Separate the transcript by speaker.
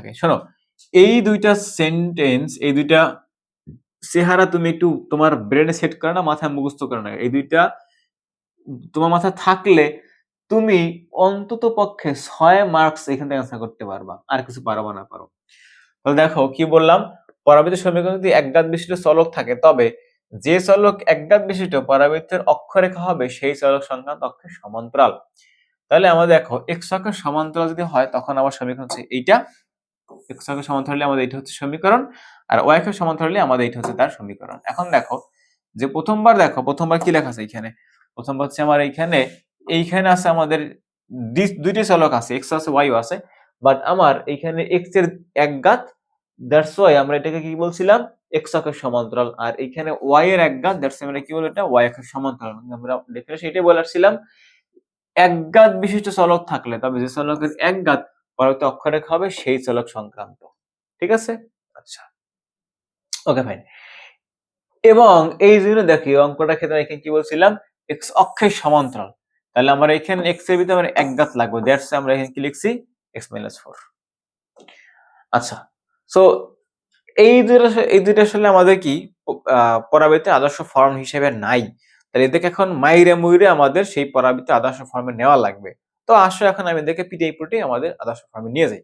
Speaker 1: থাকে। শোনো, এই দুইটা সেন্টেন্স এই দুইটা চেহারা তুমি একটু তোমার ব্রেনে সেট করে না, মাথায় মুখস্থ করে না। এই দুইটা তোমার মাথায় থাকলে তুমি অন্তত পক্ষে ছয় মার্কস এখান থেকে অ্যান্সার করতে পারবা, আর কিছু পারবা না পারো। তাহলে দেখো, কি বললাম? পরাবৃত্ত সমীকরণ যদি একঘাত বিশিষ্ট চলক থাকে, তবে যে চলক একঘাত বিশিষ্ট পরাবৃত্তের অক্ষরেখা হবে, সেই চলক সংক্রান্ত অক্ষের সমান্তরাল। তাহলে আমাদের দেখো এক্স অক্ষের সমান্তরাল যদি হয়, তখন আমার সমীকরণ হচ্ছে এইটা। এক্স অক্ষের সমান্তরাল আমাদের এইটা হচ্ছে সমীকরণ, আর ওয়াই অক্ষের সমান্তরাল আমাদের এইটা হচ্ছে তার সমীকরণ। এখন দেখো যে প্রথমবার দেখো, প্রথমবার কি লেখা আছে এখানে প্রথমবার হচ্ছে আমার এইখানে এইখানে আছে আমাদের দুইটি চলক আছে এক্স আছে ওয়াইও আছে বাট আমার এইখানে এক্সের একঘাত দ্যাটস ওয়াই আমরা এটাকে কি বলছিলাম? এক্স অক্ষের সমান্তরাল, আর এইখানে ওয়াই এর একঘাত দ্যাটস আমরা কি বলি এটা? ওয়াই অক্ষের সমান্তরাল। আমরা ডেফিনেশন এটাই বলে আসছিলাম একঘাত বিশিষ্ট চলক থাকলে, তবে যে চলকের একঘাত পরবর্তী অক্ষরেখা হবে সেই চলক সংক্রান্ত। ঠিক আছে? আচ্ছা। ওকে ফাইন এবং এই জন্য দেখি অঙ্কটা ক্ষেত্রে এখানে কি বলছিলাম? এক্স অক্ষের সমান্তরাল। তাহলে আমার এখানে এক্সের ভিতরে আমার একঘাত লাগবে। দ্যাটস আমরা এখানে কি লিখছি? এক্স মাইনাস ফোর আচ্ছা। সো এই দুইটা এই দুইটা আসলে আমাদের কি? আহ, পরাবৃত্তের আদর্শ ফর্ম হিসেবে নাই। তাহলে এদেরকে এখন মাইরে মুইরে আমাদের সেই পরাবৃত্তের আদর্শ ফর্মে নেওয়া লাগবে। তো আসো এখন আমি দেখে পিটিআই পুটি আমাদের আদর্শ ফার্মে নিয়ে যাই।